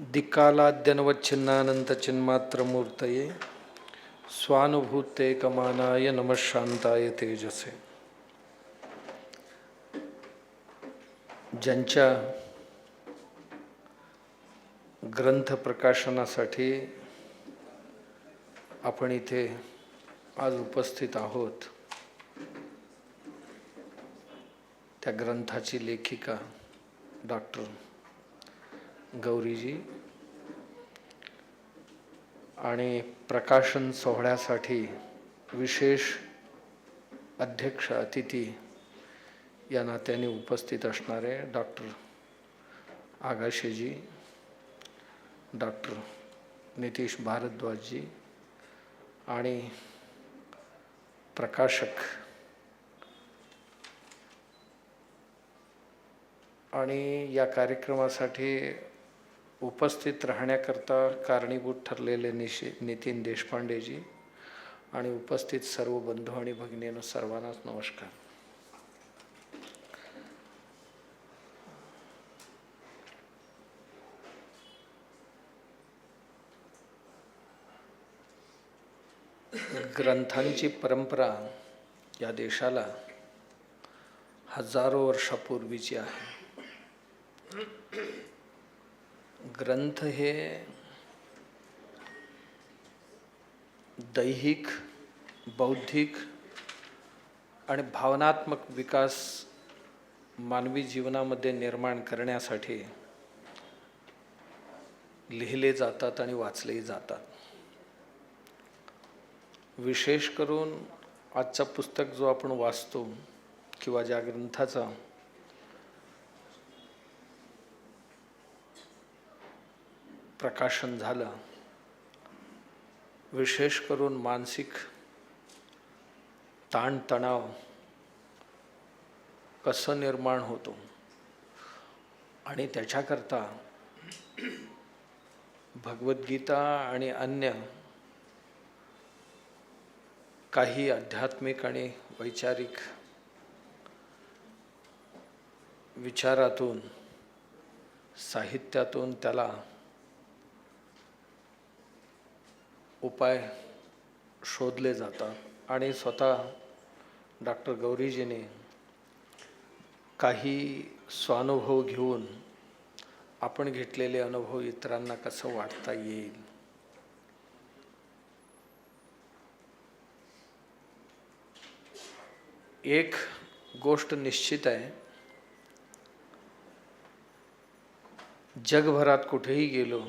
दिक्कालाद्यनवच्छिन्नानन्तचिन्मात्रमूर्तये स्वानुभूतेकमानाय नमः शांताय तेजसे। ज्यांच्या ग्रंथ प्रकाशनासाठी आपण इथे आज उपस्थित आहोत त्या ग्रंथाची लेखिका डॉक्टर गौरीजी आणि प्रकाशन सोहळ्यासाठी विशेष अध्यक्ष अतिथी या नात्याने उपस्थित असणारे डॉक्टर आगाशेजी डॉक्टर नितीश भारद्वाजजी आणि प्रकाशक आणि या कार्यक्रमासाठी उपस्थित राहण्याकरता कारणीभूत ठरलेले निशे नितीन देशपांडेजी आणि उपस्थित सर्व बंधू आणि भगिनींनो सर्वांनाच नमस्कार. ग्रंथांची परंपरा या देशाला हजारो वर्षापूर्वीची आहे. ग्रंथ हे दैहिक बौद्धिक आणि भावनात्मक विकास मानवी जीवनामध्ये निर्माण करण्यासाठी लिहिले जातात आणि वाचले जातात. विशेष करून आजचा पुस्तक जो आपण वाचतो किंवा ज्या ग्रंथाचा प्रकाशन झालं. विशेष करून मानसिक ताणतणाव कसं निर्माण होतो आणि त्याच्याकरता भगवद्गीता आणि अन्य काही आध्यात्मिक आणि वैचारिक विचारातून साहित्यातून त्याला उपाय शोधले जातात. आणि स्वतः डॉक्टर गौरीजीने काही स्वानुभव घेऊन आपण घेतलेले अनुभव इतरांना कसं वाटता येईल? एक गोष्ट निश्चित आहे. जगभरात कुठेही गेलो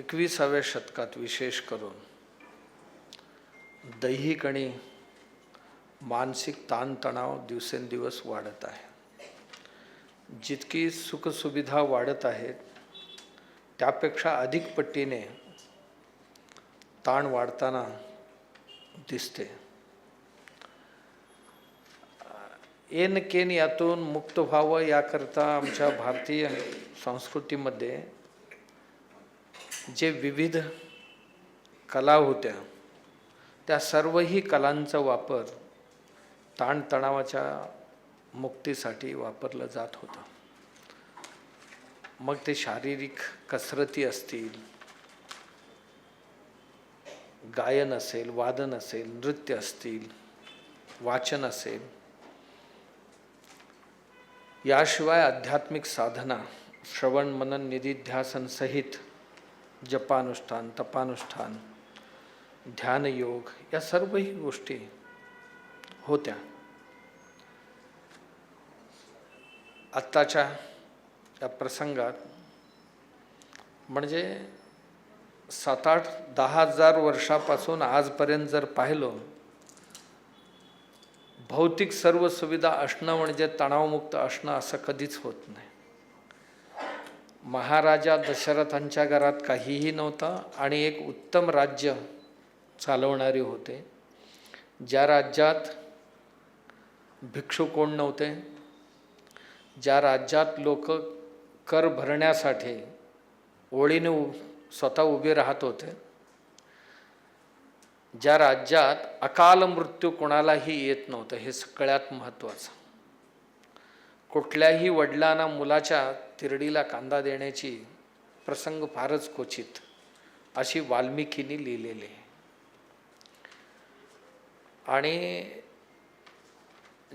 एकविसाव्या शतकात विशेष करून दैहिक आणि मानसिक ताणतणाव दिवसेंदिवस वाढत आहे. जितकी सुखसुविधा वाढत आहेत त्यापेक्षा अधिक पट्टीने ताण वाढताना दिसते. एन केन यातून मुक्त व्हावं याकरता आमच्या भारतीय संस्कृतीमध्ये जे विविध कला होत्या त्या सर्वही कलांचा वापर ताणतणावाच्या मुक्तीसाठी वापरलं जात होतं. मग ते शारीरिक कसरती असतील गायन असेल वादन असेल नृत्य असतील वाचन असेल याशिवाय आध्यात्मिक साधना श्रवण मनन निधिध्यासन सहित जपानुष्ठान तपानुष्ठान ध्यानयोग या सर्वही गोष्टी होत्या. आत्ताच्या या प्रसंगात म्हणजे सात आठ दहा हजार वर्षापासून आजपर्यंत जर पाहिलं भौतिक सर्व सुविधा असणं म्हणजे तणावमुक्त असणं असं कधीच होत नाही. महाराजा दशरथांच्या घरात काहीही नव्हतं आणि एक उत्तम राज्य चालवणारे होते. ज्या राज्यात भिक्षू कोण नव्हते ज्या राज्यात लोक कर भरण्यासाठी ओळीने उ स्वतः उभे राहत होते ज्या राज्यात अकाल मृत्यू कोणालाही येत नव्हतं हे सगळ्यात महत्त्वाचं. कुठल्याही वडिलांना मुलाच्या तिरडीला कांदा देण्याची प्रसंग फारच क्वचित अशी वाल्मिकीने लिहिलेली आहे. आणि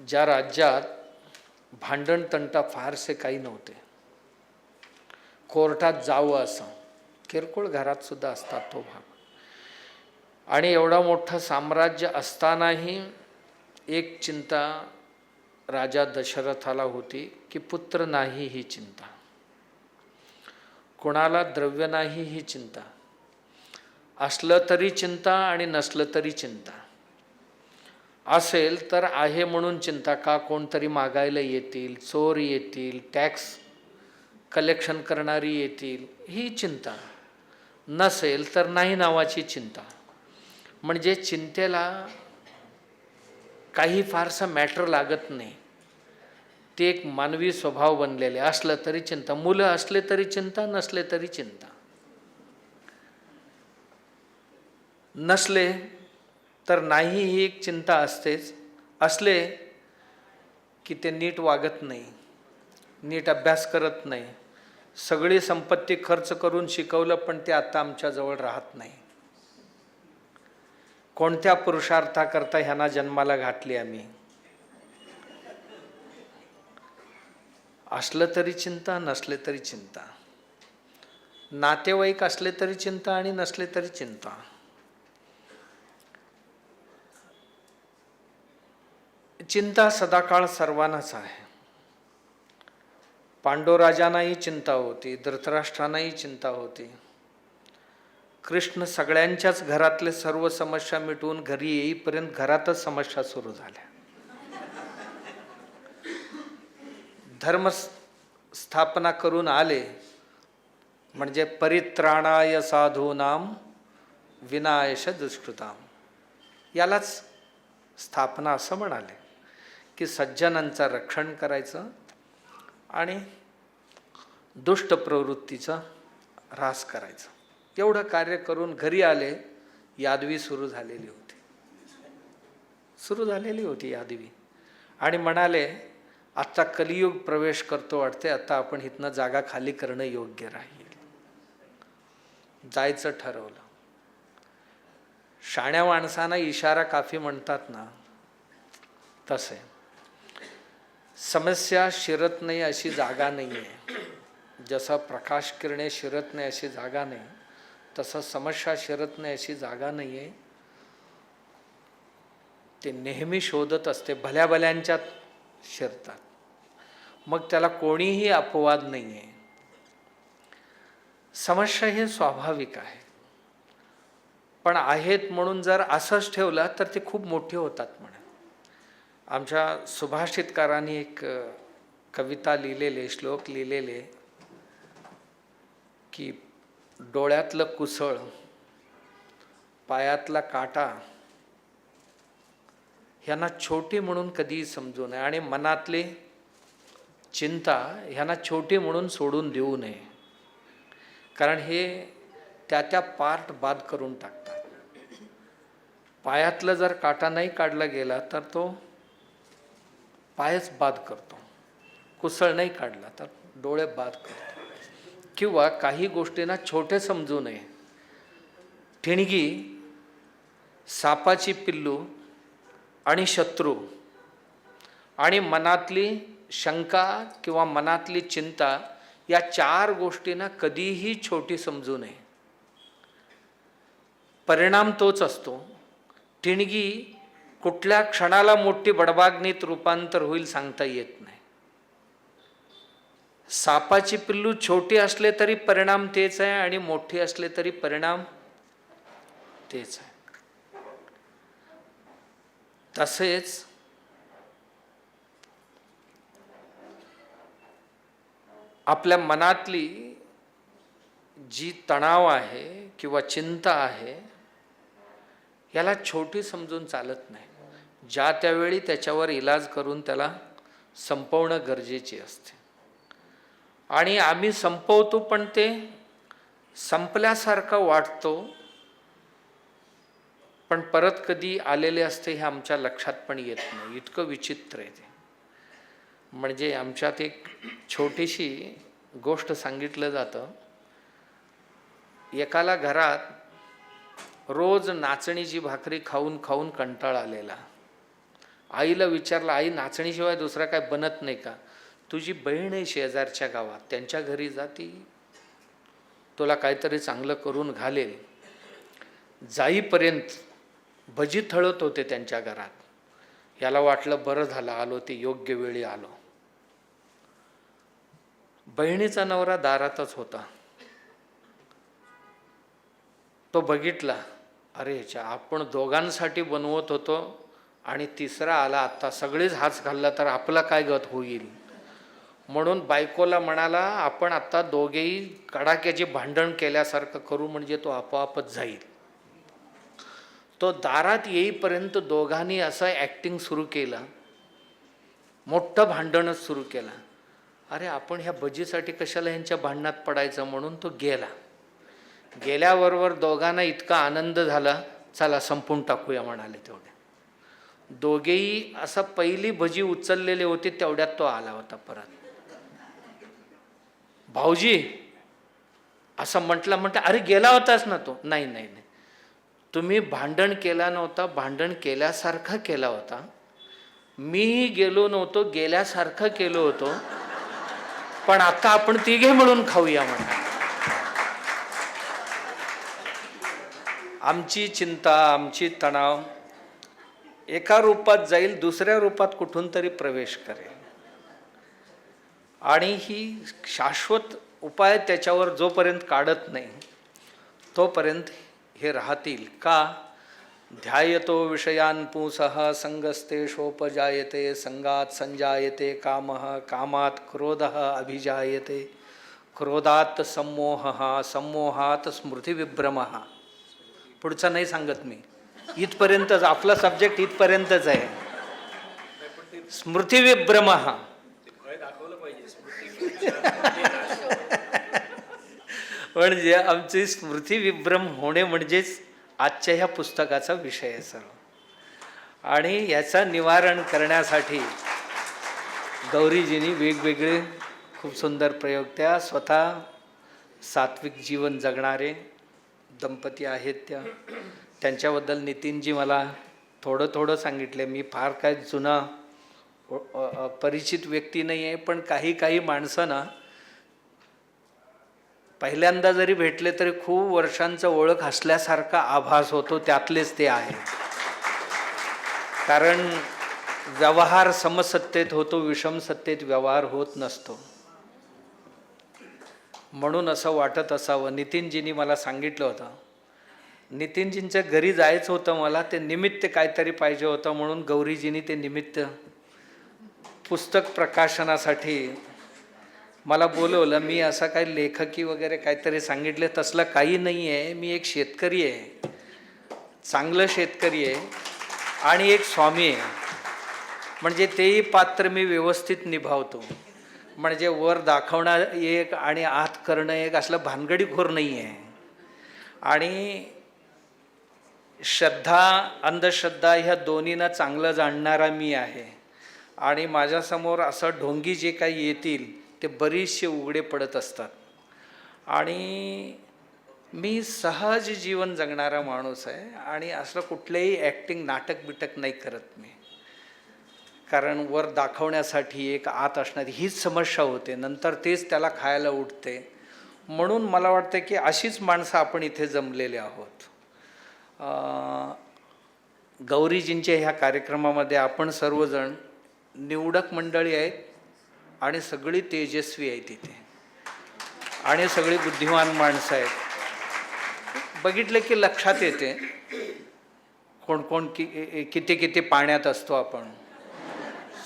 ज्या राज्यात भांडणतंटा फारसे काही नव्हते. कोर्टात जावं असं. किरकोळ घरात सुद्धा असतात तो भाग. आणि एवढा मोठं साम्राज्य असतानाही एक चिंता राजा दशरथाला होती की पुत्र नाही ही चिंता. कोणाला द्रव्य नाही ही चिंता. असलं तरी चिंता आणि नसलं तरी चिंता. असेल तर आहे म्हणून चिंता का कोणतरी मागायला येतील चोर येतील टॅक्स कलेक्शन करणारी येतील ही चिंता. नसेल तर नाही नावाची चिंता. म्हणजे चिंतेला काही फारसा मॅटर लागत नाही. ते एक मानवी स्वभाव बनलेले असलं तरी चिंता. मुलं असले तरी चिंता नसले तरी चिंता. नसले तर नाही ही एक चिंता असतेच. असले की ते नीट वागत नाही नीट अभ्यास करत नाही. सगळी संपत्ती खर्च करून शिकवलं पण ते आता आमच्याजवळ राहत नाही. कोणत्या पुरुषार्थाकरता ह्यांना जन्माला घातली आम्ही? असलं तरी चिंता नसले तरी चिंता. नातेवाईक असले तरी चिंता आणि नसले तरी चिंता. चिंता सदाकाळ सर्वांनाच आहे. पांडवराजांनाही चिंता होती धृतराष्ट्रांनाही चिंता होती. कृष्ण सगळ्यांच्याच घरातले सर्व समस्या मिटवून घरी येईपर्यंत घरातच समस्या सुरू झाल्या. धर्म स्थापना करून आले म्हणजे परित्राणाय साधूनाम विनायश दुष्कृताम यालाच स्थापना असं म्हणाले की सज्जनांचं रक्षण करायचं आणि दुष्ट प्रवृत्तीचा ऱ्हास करायचा. एवढं कार्य करून घरी आले यादवी सुरू झालेली होती. सुरू झालेली होती यादवी. आणि म्हणाले आत्ता कलियुग प्रवेश करतो वाटते आता आपण इथनं जागा खाली करणं योग्य राहील. जायचं ठरवलं. शाण्या माणसांना इशारा काफी म्हणतात ना तसे. समस्या शिरत नाही अशी जागा नाही आहे जसं प्रकाश किरणे शिरत नाही अशी जागा नाही. तसं समस्या शिरत नाही अशी जागा नाही आहे ते नेहमी शोधत असते भल्या भल्यांच्यात शिरतात. मग त्याला कोणीही अपवाद नाही आहे समस्या हे स्वाभाविक आहे. पण आहेत म्हणून जर असंच ठेवलं तर ते खूप मोठे होतात म्हणे. आमच्या सुभाषितकारांनी एक कविता लिहिलेले श्लोक लिहिलेले की डोळ्यातलं कुसळ पायातला काटा ह्यांना छोटी म्हणून कधीही समजू नये आणि मनातली चिंता ह्यांना छोटी म्हणून सोडून देऊ नये. कारण हे त्या त्या पार्ट बाद करून टाकतात. पायातलं जर काटा नाही काढला गेला तर तो पायच बाद करतो. कुसळ नाही काढला तर डोळे बाद करतो किंवा काही गोष्टींना छोटे समजू नये. ठिणगी सापाची पिल्लू आणि शत्रू आणि मनातली शंका किंवा मनातली चिंता या चार गोष्टींना कधीही छोटी समजू नये. परिणाम तोच असतो. ठिणगी कुठल्या क्षणाला मोठी बडबाग्नीत रूपांतर होईल सांगता येत नाही. सापाची पिल्लू छोटी असले तरी परिणाम तेच आहे आणि मोठी असले तरी परिणाम तेच आहे. तसेच आपल्या मनातली जी तणाव आहे किंवा चिंता आहे याला छोटी समजून चालत नाही. ज्या त्यावेळी त्याच्यावर इलाज करून त्याला संपवणं गरजेचे असते. आणि आम्ही संपवतो पण ते संपल्यासारखं वाटतो. पण परत कधी आलेले असते हे आमच्या लक्षात पण येत नाही. इतकं विचित्र आहे ते. म्हणजे आमच्यात एक छोटीशी गोष्ट सांगितलं जातं. एकाला घरात रोज नाचणीची भाकरी खाऊन खाऊन कंटाळ आलेला. आईला विचारलं आई नाचणीशिवाय दुसरा काय बनत नाही का? तुझी बहीण आहे शेजारच्या गावात त्यांच्या घरी जाती तुला काहीतरी चांगलं करून घालेल. जाईपर्यंत भजी थळत होते त्यांच्या घरात. याला वाटलं बरं झालं आलो ते योग्य वेळी आलो. बहिणीचा नवरा दारातच होता. तो बघितला अरे ह्याच्या आपण दोघांसाठी बनवत होतो आणि तिसरा आला आता सगळेच हाच घालला तर आपला काय गत होईल? म्हणून बायकोला म्हणाला आपण आत्ता दोघेही कडाक्याचे भांडण केल्यासारखं करू म्हणजे तो आपोआपच जाईल. तो दारात येईपर्यंत दोघांनी असं ॲक्टिंग सुरू केलं. मोठं भांडणच सुरू केलं. अरे आपण ह्या भजीसाठी कशाला ह्यांच्या भांडणात पडायचं? म्हणून तो गेला. गेल्याबरोबर दोघांना इतका आनंद झाला चला संपून टाकूया म्हणाले तेवढे. दोघेही असं पहिली भजी उचललेले होते तेवढ्यात तो आला होता परत. भाऊजी असं म्हटलं म्हटलं अरे गेला होताच ना तो? नाही नाही नाही. तुम्ही भांडण केला नव्हता भांडण केल्यासारखा केला होता. मीही गेलो नव्हतो गेल्यासारखं केलो होतो. पण आता आपण तिघे मिळून खाऊया म्हणा. आमची चिंता आमची तणाव एका रूपात जाईल दुसऱ्या रूपात कुठून तरी प्रवेश करेल. आणि ही शाश्वत उपाय त्याच्यावर जोपर्यंत काढत नाही तोपर्यंत हे राहतील का? ध्यायतो विषयान पुंसः संगस्तेषोपजायते संगात संजायते काम कामात क्रोध अभिजायते। क्रोधात संमोह संमोहात स्मृतिविभ्रम। पुढचं नाही सांगत मी. इथपर्यंतच आपला सब्जेक्ट इथपर्यंतच आहे. स्मृतिविभ्रम. म्हणजे आमची स्मृती विभ्रम होणे म्हणजेच आजच्या ह्या पुस्तकाचा विषय आहे सर्व. आणि याचं निवारण करण्यासाठी गौरीजींनी वेगवेगळे खूप सुंदर प्रयोग त्या. स्वतः सात्विक जीवन जगणारे दंपती आहेत त्या. त्यांच्याबद्दल नितीनजी मला थोडं थोडं सांगितले. मी फार काय जुना परिचित व्यक्ती नाही आहे पण काही काही माणसं ना पहिल्यांदा जरी भेटले तरी खूप वर्षांचं ओळख असल्यासारखा आभास होतो त्यातलेच ते आहे. कारण व्यवहार समसत्तेत होतो विषम सत्तेत व्यवहार होत नसतो. म्हणून असं वाटत असावं. नितीनजींनी मला सांगितलं होतं. नितीनजींच्या घरी जायचं होतं मला ते निमित्त काहीतरी पाहिजे होतं म्हणून गौरीजींनी ते निमित्त पुस्तक प्रकाशनासाठी मला बोलवलं मी असं काही लेखकी वगैरे काहीतरी सांगितले तसलं काही नाही आहे मी एक शेतकरी आहे. चांगलं शेतकरी आहे आणि एक स्वामी आहे. म्हणजे तेही पात्र मी व्यवस्थित निभावतो. म्हणजे वर दाखवणं एक आणि आत करणं एक असलं भानगडीखोर नाही आहे आणि श्रद्धा अंधश्रद्धा ह्या दोन्हीनं चांगलं जाणणारा मी आहे. आणि माझ्यासमोर असं ढोंगी जे काही येतील ते बरीचसे उघडे पडत असतात. आणि मी सहज जीवन जगणारा माणूस आहे आणि असं कुठलंही ॲक्टिंग नाटक बिटक नाही करत मी. कारण वर दाखवण्यासाठी एक आत असणारी हीच समस्या होते. नंतर तेच त्याला खायला उठते. म्हणून मला वाटतं की अशीच माणसं आपण इथे जमलेले आहोत. गौरीजींच्या ह्या कार्यक्रमामध्ये आपण सर्वजण निवडक मंडळी आहेत आणि सगळी तेजस्वी आहेत तिथे आणि सगळी बुद्धिमान माणसं आहेत. बघितलं की लक्षात येते कोण कोण कि किती किती पाण्यात असतो आपण.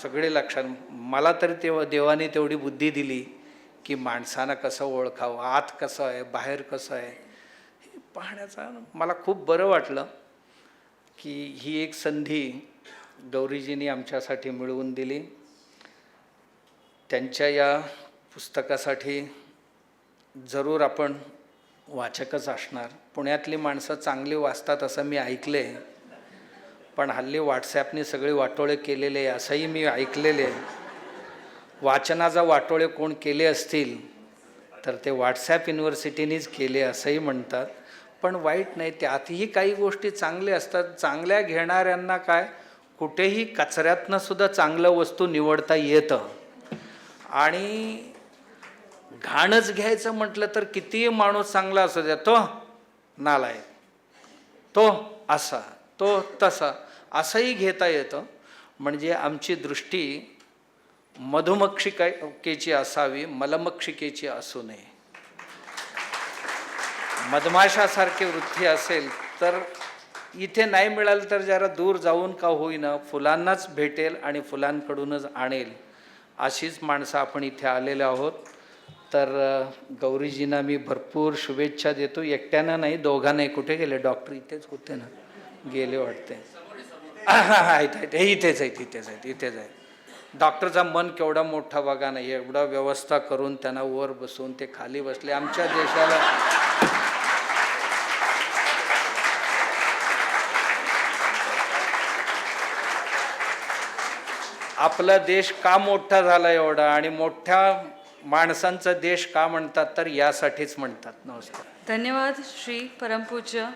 सगळे लक्षात. मला तरी तेव्हा देवाने तेवढी बुद्धी दिली की माणसानं कसं ओळखावं आत कसं आहे बाहेर कसं आहे. हे पाहण्याचा मला खूप बरं वाटलं की ही एक संधी गौरीजींनी आमच्यासाठी मिळवून दिली. त्यांच्या या पुस्तकासाठी जरूर आपण वाचकच असणार. पुण्यातली माणसं चांगली वाचतात असं मी ऐकले. पण हल्ली व्हॉट्सॲपने सगळे वाटोळे केलेले असंही मी ऐकलेले वाचनाचा वाटोळे कोण केले असतील तर ते व्हॉट्सॲप युनिव्हर्सिटीनीच केले असंही म्हणतात. पण वाईट नाही त्यातही काही गोष्टी चांगल्या असतात. चांगल्या घेणाऱ्यांना काय? कुठेही कचऱ्यातनं सुद्धा चांगलं वस्तू निवडता येतं. आणि घाणच घ्यायचं म्हटलं तर कितीही माणूस चांगला असू द्या तो नालाय तो असा तो तसा असंही घेता येतं. म्हणजे आमची दृष्टी मधुमक्षिकेची असावी मलमक्षिकेची असू नये. मधमाशासारखी वृत्ती असेल तर इथे नाही मिळालं तर जरा दूर जाऊन का होईना फुलांनाच भेटेल आणि फुलांकडूनच आणेल. अशीच माणसं आपण इथे आलेलो आहोत. तर गौरीजींना मी भरपूर शुभेच्छा देतो. एकट्यानं नाही दोघांनाही. कुठे गेले? डॉक्टर इथेच होते ना. गेले वाटते. हा, हा, हे इथेच आहेत इथेच आहेत इथेच आहेत. डॉक्टरचा मन केवढा मोठा बघा नाही एवढा व्यवस्था करून त्यांना वर बसून ते खाली बसले. आमच्या देशाला आपला देश का मोठा झाला एवढा आणि मोठ्या माणसांचा देश का म्हणतात तर यासाठीच म्हणतात. नमस्कार. धन्यवाद श्री परमपूज्य.